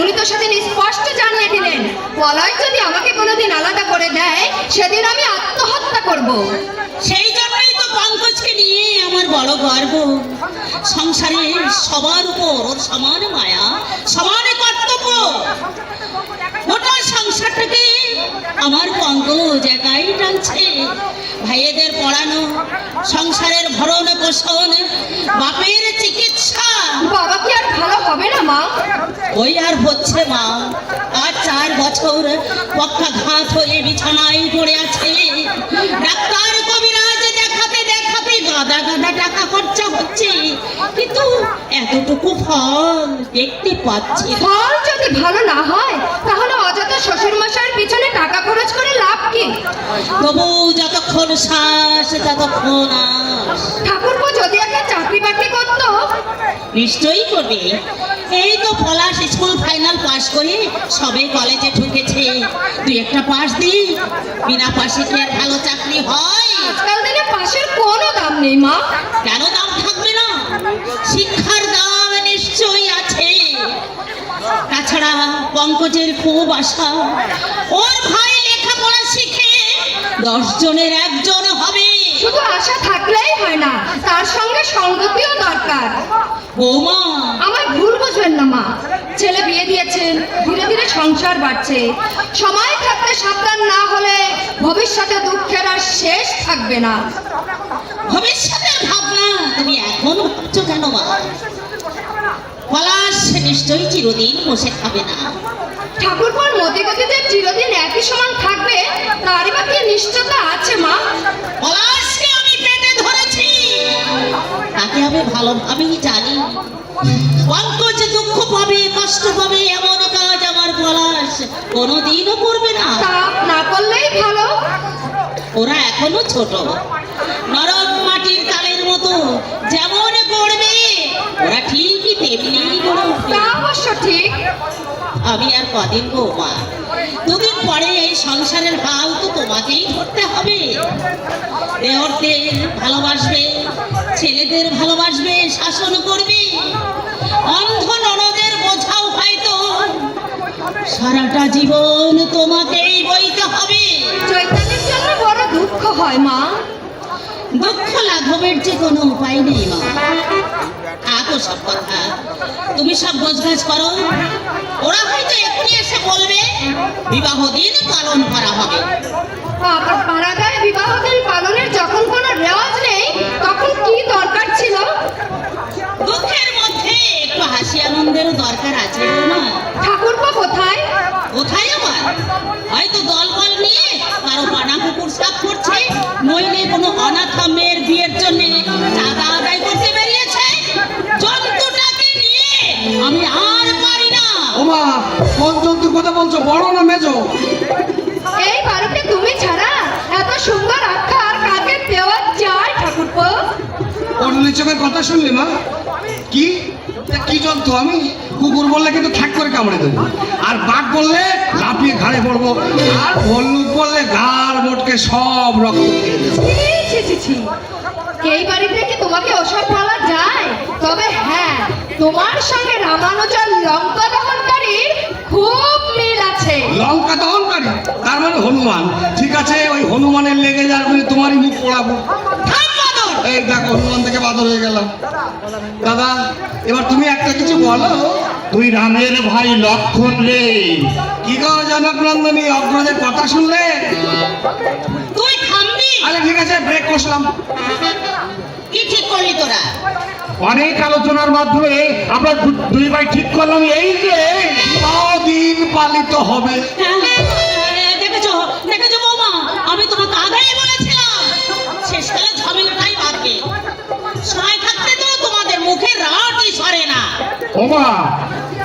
উনি তো সেদিন স্পষ্ট জানিয়ে দিলেন পলয় যদি আমাকে কোনোদিন আলাদা করে দেয়, সেদিন আমি আত্মহত্যা করব। সেই জন্যই তো পঙ্কজকে নিয়ে আমার বড় গর্ব। সংসারে সবার উপর সমান মায়া, সমান কর্তব্য। গোটা সংসারটাকে আমার পঙ্কজ একাই টানছে। ভাইয়েদের পড়ানো সংসারের ভরণ পোষণ বাপের চিকিৎসা। বাবা কি আর ভালো হবে না মা? ওই আর হচ্ছে মা। আর চার বছর পক্ষাঘাত হয়ে বিছানায় পড়ে আছে। ডাক্তার কবিরাজ দেখাতে দেখাতে গাদা গাদা টাকা খরচা হচ্ছে। কিন্তু এতটুকু ফল দেখতে পাচ্ছি। ফল যদি ভালো না হয় তাহলে অযথা শ্বশুর মশাইয়ের পিছনে টাকা খরচ করে লাভ কি? তবু যতক্ষণ শ্বাস ততক্ষণ ঠাকুরপো যদি একটা চাকরি বাকরি করতো? নিশ্চয়ই করবে। এই তো পলাশ স্কুল ফাইনাল পাস করে সবে কলেজে ঢুকেছে। তুই একটা পাস দি বিনা পাশে কি আর ভালো চাকরি হয়? আজকাল দিনে পাশের কোনো দাম নেই মা। কেন দাম থাকবে না? শিক্ষার দাম নিশ্চয়ই আছে তাছাড়া পঙ্কজের খুব আশা। ওর ভাই লেখাপড়া শিখে দশ জনের একজন হবে। শুধু আশা থাকলেই হয় না তার সঙ্গে সঙ্গতিও দরকার। বৌমা। আমায় ভুল বুঝবেন না মা। ছেলে বিয়ে দিয়েছেন ধীরে ধীরে সংসার বাড়ছে। সময় থাকতে সাবধান না হলে ভবিষ্যতে দুঃখের আর শেষ থাকবে না। ভবিষ্যতের ভাবনা তুমি এখন ভাবছ কেন মা? পলাশ নিশ্চয়ই চিরদিন বসে খাবে না। ঠাকুরপোর মতিগতিদের চিরদিন একই সমান থাকবে তারই বা কি নিশ্চয়তা আছে মা? পলাশকে আমি পেটে ধরেছি। তাকে আমি ভালোভাবেই জানি। পঙ্কজ দুঃখ পাবে কষ্ট পাবে এমন কাজ আমার পলাশ কোনোদিনও করবে না। তা না করলেই ভালো। ওরা এখনও ছোট। নরম মাটির তালের মতো যেমন করবে ওরা ঠিকই তেমনি গড়ে উঠবে তা অবশ্য ঠিক। আমি আর কদিন গো মা। দুদিন পরে এই সংসারের হাল তো তোমাকেই ধরতে হবে। দেওরদের ভালোবাসবে ছেলেদের ভালোবাসবে শাসন করবে। অন্ধ ননদের বোঝাও হয়তো। সারাটা জীবন তোমাকেই বইতে হবে। চৈতালির জন্য বড় দুঃখ হয় মা। দুঃখ লাঘবের যে কোনো উপায় নেই মা। থাকো সব কথা। তুমি সব গোছগাছ করো। ওরা হয়তো এক্ষুনি এসে বলবে বিবাহ দিন পালন করা হবে। আপনার পাড়াগায় বিবাহ দিন পালনের যখন কোনো রেওয়াজ নেই তখন কি দরকার ছিল? দুঃখের মধ্যে একটু হাসি আনন্দেরও দরকার আছে মা কোথায়? কোথায় আবার? হয়তো দল বড় না মেজো? এই বাড়িতে তুমি ছাড়া এত সুন্দর আখ্যা আর কাকে দেওয়া যায় ঠাকুরপো? ওর নিচকের কথা শুনলি মা? কি? কি জন্তু আমি কুকুর বললে কিন্তু ঠাক করে কামড়ে দেবো। আর বাঘ বললে লাফিয়ে ঘাড়ে পড়ব। আর ভল্লুক বললে ঘাড় মোটকে সব রক্ত। এই বাড়িতে কি তোমাকে ওসব বলা যায়? তবে হ্যাঁ তোমার সঙ্গে রামানুজন লঙ্কা দহনকারীর খুব আছে। লঙ্কা দহনকারী তার মানে হনুমান। ঠিক আছে ওই হনুমানের লেগে যার বলে তোমারই মুখ পড়াবো। এই দেখো হনুমান থেকে বাদর হয়ে গেলাম। দাদা এবার তুমি একটা কিছু বলো। তুই রামের ভাই লক্ষণ রে। কি গো জনক নন্দনী অগ্রজের কথা শুনলে? তুই থামবি? আরে ঠিক আছে ব্রেক কষলাম। কি ঠিক করলি তোরা? অনেক আলোচনার মাধ্যমে আমরা দুই ভাই ঠিক করলাম এই যে দিন পালিত হবে। হ্যাঁ, দেখেছ দেখেছ বৌমা আমি তোমাকে আগেই বলেছিলাম শেষকালে ঝামেলাটাই বাড়বে সময় থাকতে তো তোমাদের মুখে রাটই সরে না। ওমা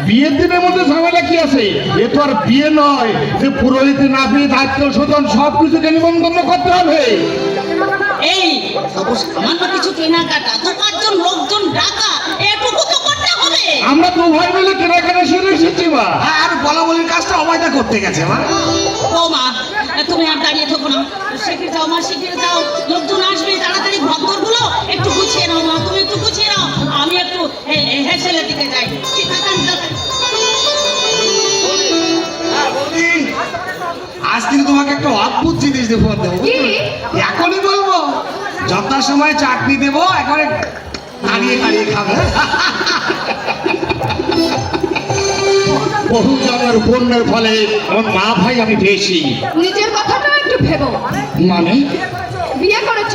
বিয়ের দিনের মধ্যে ঝামেলা কি আছে? এ তো আর বিয়ে নয় যে পুরোহিত সব কিছুকে করতে হবে। এই সামান্য কিছু কেনাকাটা দু পাঁচজন লোকজন ডাকা এটুকু তো করতে হবে। আমরা দু ভাই মিলে কেনাকাটা সেরে এসেছি মা। হ্যাঁ আর বলা বলির কাজটা অবায়দা করতে গেছে মা। ও মা তুমি আর দাঁড়িয়ে থাকো না। শিখিয়ে যাও মা শিখিয়ে যাও। লোকজন আসবে তাড়াতাড়ি ঘরগুলো একটু গুছিয়ে নাও মা তুমি একটু গুছিয়ে নাও। আমি একটু হেসেলের দিকে যাই। ঠিক। হ্যাঁ, আজ কিন্তু তোমাকে একটা অদ্ভুত জিনিস দেবো দেবো এখনই বলব যথার সময় চাকরি দেবো একেবারে দাঁড়িয়ে দাঁড়িয়ে খাবে। বহু জনের পুণ্যের ফলে আমার মা ভাই আমি পেয়েছি। নিজের কথাটাও একটু ভেবো। মানে? বিয়ে করেছ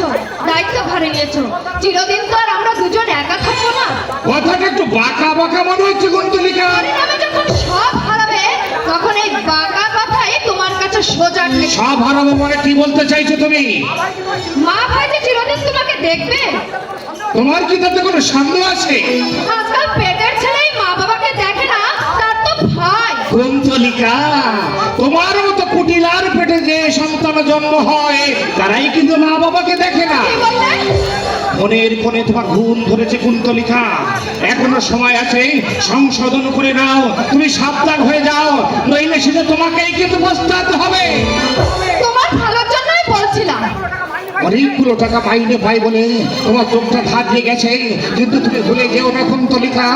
দায়িত্ব ঘরে নিয়েছো। চিরদিন তো আর আমরা দুজন একা থাকব না। কথাটা একটু বাঁকা বাঁকা মনে হচ্ছে কুন্তলিকা পরিণামে যখন সব হারাবে তখন এই বাঁকা কথাই তোমার কাছে সোজা। সব হারাবো মানে কি বলতে চাইছো তুমি? মা ভাই যে চিরদিন তোমাকে দেখবে তোমার কি তাতে কোনো সন্দেহ আছে? আজকাল পেটের ছেলেই মা বাবাকে দেখে না তার তো ভাই কুন্তলিকা তোমার মতো কুটিলার পেটে যে সন্তান জন্ম হয় তারাই কিন্তু মা বাবাকে দেখে না। মনের কোণে তোমার ঘুম ধরেছে কুন্তলিকা। এখনও সময় আছে সংশোধন করে নাও। তুমি সাবধান হয়ে যাও নইলে সেটা তোমাকেই কিন্তু পস্তাতে হবে। অনেকগুলো টাকা মাইনে পাই বলে তোমার চোখটা ধারিয়ে গেছে। কিন্তু তুমি ভুলে যেও না কুন্তলিকা।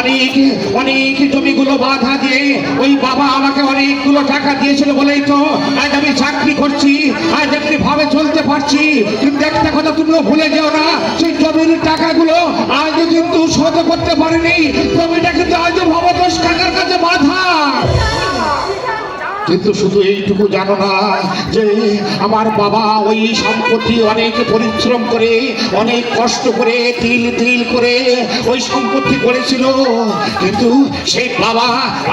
অনেক অনেক জমিগুলো বাধা দিয়ে ওই বাবা আমাকে অনেকগুলো টাকা দিয়েছিল বলেই তো আজ আমি চাকরি করছি, আজ একটি ভাবে চলতে পারছি। কিন্তু একটা কথা তুমিও ভুলে যেও না, সেই জমির টাকাগুলো আজও কিন্তু শোধ করতে পারিনি। জমিটা কিন্তু আজও ভবতোষ কাকার কাছে বাধা। কিন্তু শুধু এইটুকু জানো না যে আমার বাবা ওই সম্পত্তি অনেক পরিশ্রম করে অনেক কষ্ট করে তিল তিল করে ওই সম্পত্তি করেছিল। কিন্তু সেই বাবা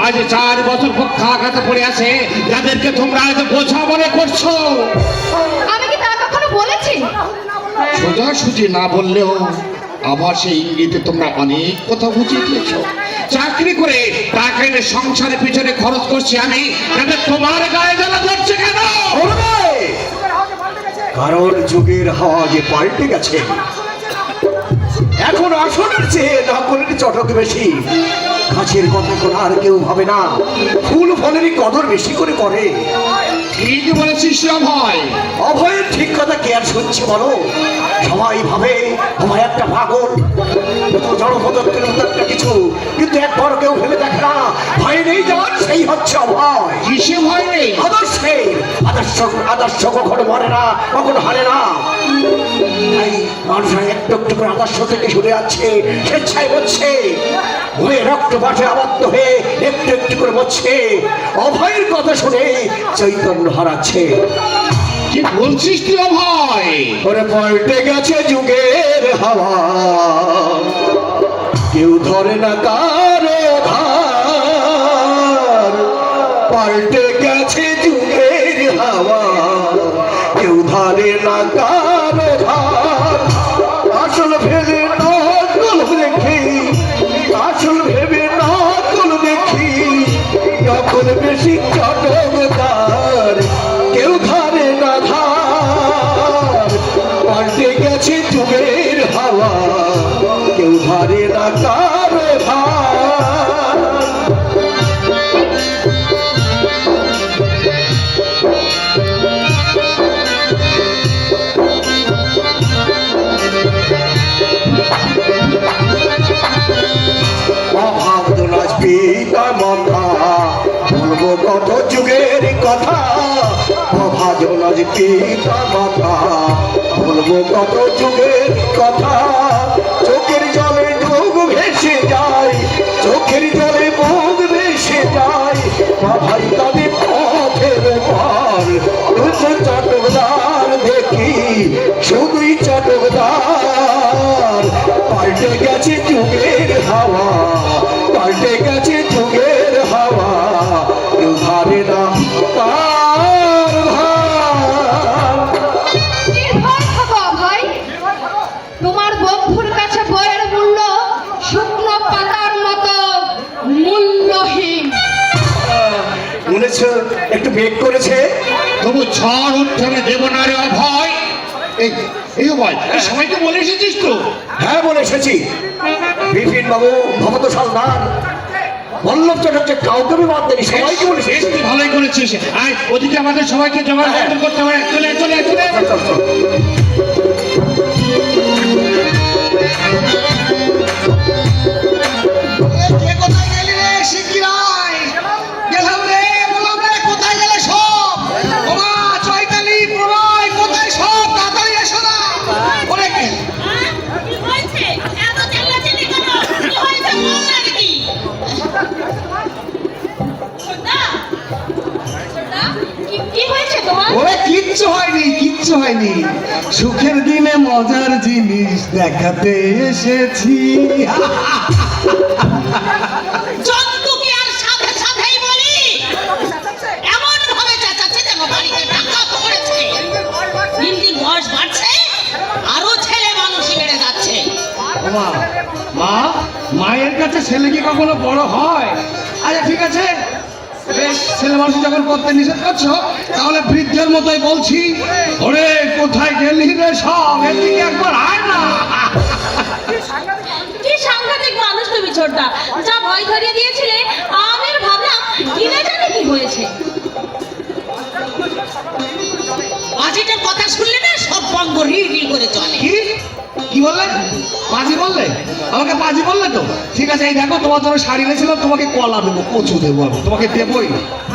আজ চার বছর পক্ষাঘাতে পড়ে আছে। যাদেরকে তোমরা আজ বোঝা মনে করছ? আমি কি তা কখনো বলেছি? সোজাসুজি না বললেও আবার সেই ইঙ্গিতে তোমরা অনেক কথা বুঝিয়ে দিয়েছ। চাকরি করে টাকা সংসারের পিছনে খরচ করছি আমি তোমার গায়ে জ্বালা ধরছে কেন? কারণ যুগের হাওয়া যে পাল্টে গেছে। এখন আসনের চেয়ে নকলের চটক বেশি। গাছের কথা কোনো আর কেউ ভাবে না। ফুল ফলেরই কদর বেশি করে করে। ঠিক বলেছিস ভয় অভয়ের ঠিক কথা কে আর শুনছে বলো? সবাই ভাবে অভয় একটা পাগল। জড় পদার্থের মতো একটা কিছু কিন্তু একবার কেউ ভেবে দেখে না ভয় নেই যাওয়ার সেই হচ্ছে অভয়। কিসে ভয় নেই? আদর্শের আদর্শ আদর্শ কখনো মরে না কখনো হারে না। তাই মানুষরা একটু একটু করে আদর্শ থেকে সরে যাচ্ছে স্বেচ্ছায় বলছে হয়ে রক্ত পাঠে আবদ্ধ হয়ে একটু একটু করে বলছে অভয়ের কথা শুনে চৈতন্য হারাচ্ছে। কি বলছিস তুই ভয় ওরে পাল্টে গেছে যুগের হাওয়া। কেউ ধরে না কারও ধার। পাল্টে গেছে যুগের হাওয়া। কেউ ধরে না কারও দোলাজ পিতা মাথা বলব কত যুগের কথা চোখের জলে ডুব ভেসে যায় চোখের জলে বেগ করেছে। তবু ঝড় উত্থানে দেব না রে অভয়। এই এই অভয় সবাইকে বলে এসেছিস তো। হ্যাঁ বলে এসেছি। বিপিন বাবু ভবত সালদার বল্লভ চ্যাটার্জি কাউকে আমি বাদ দেনি সবাইকে বলেছি তুই ভালোই করেছিস। আয় ওদিকে আমাদের সবাইকে জমা করতে হবে। চলে চলে চলে। হয়নি সুখের দিনে মজার জিনিস দেখাতে এসেছি। মা মায়ের কাছে ছেলে কি কখনো বড় হয়? আচ্ছা ঠিক আছে। বেশ ছেলে মানুষ যখন করতে নিষেধ করছ তাহলে বৃদ্ধের মতোই বলছি। ওরে কোথায় গেলি রে সব? এদিকে একবার আয় না। কি সাংঘাতিক মানুষ তুমি? ছোটদা? যা ভয় ধরিয়ে দিয়েছিলে আমি আর ভাবলাম কি না জানি কি হয়েছে? বাজিটার কথা শুনলে না সব বঙ্গ রিড় রিড় করে চলে। কি? কি বললে? পাজি বললে? আমাকে পাজি বললে তো? ঠিক আছে এই দেখো তোমার জন্য শাড়ি এনেছিলাম তোমাকে কলা দেবো কচু দেবো আমি তোমাকে দেবোই। আমি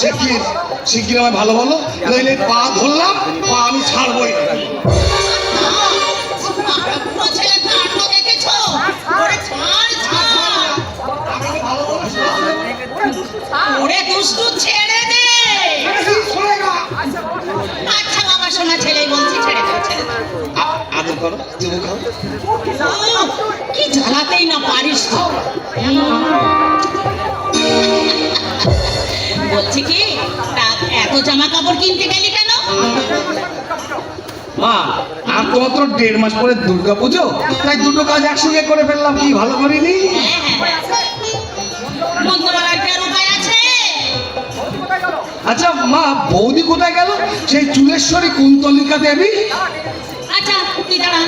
শিগগির শিগগির আমায় ভালো বলো। নইলে পা ধরলাম পা আমি ছাড়বোই। ছেলে ওরে দুষ্টু ছেড়ে দে। আচ্ছা বাবা শোনা বলছি ছেড়ে দাও ছেড়ে দাও। আদর করো চুমু খাও। কি জ্বালাতেই না পারিস। তো এত জামা কাপড় কিনতে গেলি কেন? মা আর তো মাত্র দেড় মাস পরে দুর্গা পুজো তাই দুটো কাজ একসঙ্গে করে ফেললাম কি ভালো করিনি? হ্যাঁ হ্যাঁ। আচ্ছা মা বৌদি কোথায় গেল? সেই চুলেশ্বরী কুন্তলিকা দেবী? আচ্ছা তুই দাঁড়া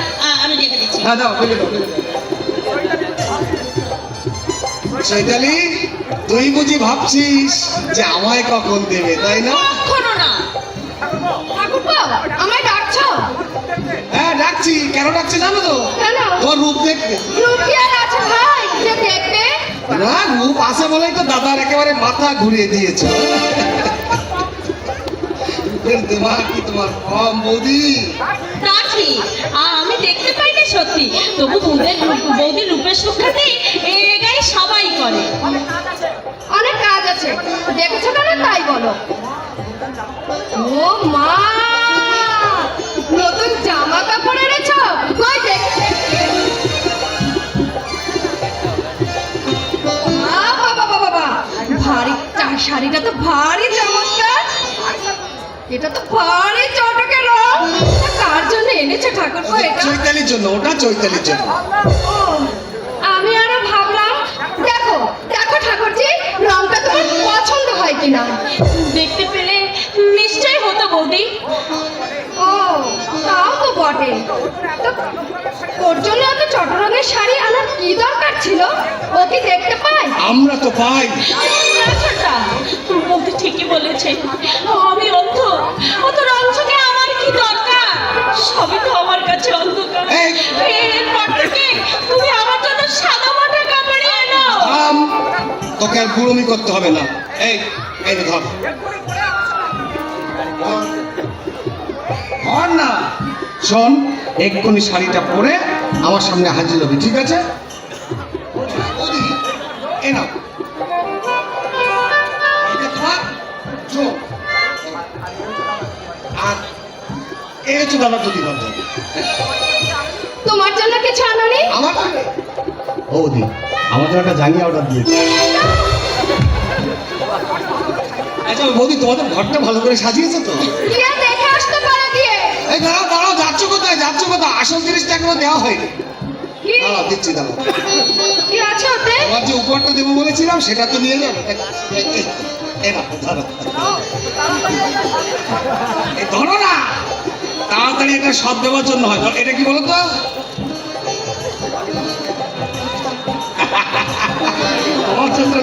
আমি রেখে দিচ্ছি। হ্যাঁ দাও। চৈতালি তুই বুঝি ভাবছিস যে আমায় কখন দেবে তাই না? কখনো না। ঠাকুরপো আমায় ডাকছো? হ্যাঁ ডাকছি। কেন ডাকছি জানো তো? কেন? তোমার রূপ দেখতে। রূপ কি আর আছে ভাই যে দেখবে? না রূপ আছে বলেই তো দাদার একেবারে মাথা ঘুরিয়ে দিয়েছে। কি তোমার কম বৌদি? তা ঠিক আমি দেখতে পাই না সত্যি। তবু বৌদের বৌদির রূপের সুখ্যাতি এ গায়ে সবাই করে। অনেক কাজ আছে। দেখেছ কেন তাই বলো। ও মা! নতুন জামা কাপড় এনেছো? কই দেখ ভারী শাড়িটা তো ভারী চমৎকার। এটা তো ভারী চটকে রং। কার জন্য এনেছে ঠাকুর চৈতালির জন্য ওটা চৈতালির জন্য ও, আমি আরও ভাবলাম দেখো দেখো ঠাকুরজি রংটা তোমার হয় কিনা দেখতে পেলে নিশ্চয়ই হতো বৌদি। ও তাও তো বটে। তো ওর জন্য এত ছোট রঙের শাড়ি আনার কি দরকার ছিল? ও কি দেখতে পায়? আমরা তো পাই। আচ্ছা বৌদি ঠিকই বলেছে আমি অন্ধ। অত রং চোখে আমার কি দরকার? সবই তো আমার কাছে অন্ধকার। এই। এরপর থেকে তুমি আমার জন্য সাদা মাঠে কাপড়ে এনো। তোকে আর গুড়মি করতে হবে না। এই। ধর ধর না। শোন এক্ষুনি শাড়িটা পরে আমার সামনে হাজির হবি ঠিক আছে? এই নাও। আর হচ্ছে দাদা তোমার জন্য কিছু আনোনি? আমার বৌদি আমাদের একটা জাঙ্গিয়া অর্ডার দিয়েছে। আচ্ছা বৌদি তোমাদের ঘরটা ভালো করে সাজিয়েছে তো? গিয়ে দেখে আসতে পারো দিয়ে। এই দাঁড়াও দাঁড়াও যাচ্ছ কোথায় যাচ্ছ কোথায়? আসল জিনিসটা এখনও দেওয়া হয়নি। কি? দাঁড়াও দিচ্ছি দাঁড়াও। কি আছে ওতে? তোমার যে উপহারটা দেবো বলেছিলাম সেটা তো নিয়ে যাবে ধরো। না। তাড়াতাড়ি এটা সব দেওয়ার জন্য হয়। এটা কি বলো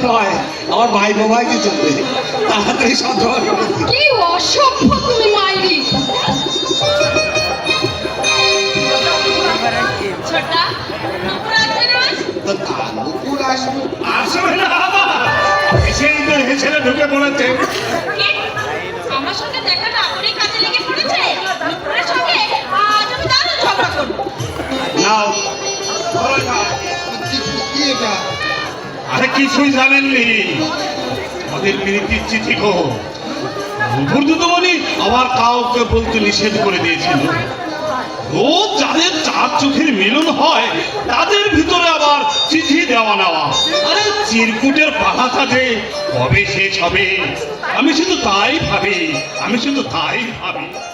নয় আমার ভাই বাবাইকে চলবে তাড়াতাড়ি সব। কি অসভ্য তুমি মাইরি। ছোটা আসবে না? হেসেলে ঢুকে পড়েছে। কি? আমার সঙ্গে দেখা না করে কাজে লেগে পড়েছে? নুপুরের সঙ্গে? আজ আমি দারুণ ঝগড়া করব। নাও ধরো নাও। কি- কি এটা আরে কিছুই জানেননি। আমাদের প্রীতির চিঠি গো। দুদমণি আবার কাউকে বলতে নিষেধ করে দিয়েছিল। রোজ যাদের চার চোখের মিলন হয়, তাদের ভিতরে আবার চিঠি দেওয়া নেওয়া। আরে চিরকুটের পাহাতা যে কবে শেষ হবে? আমি শুধু তাই ভাবি, আমি শুধু তাই ভাবি।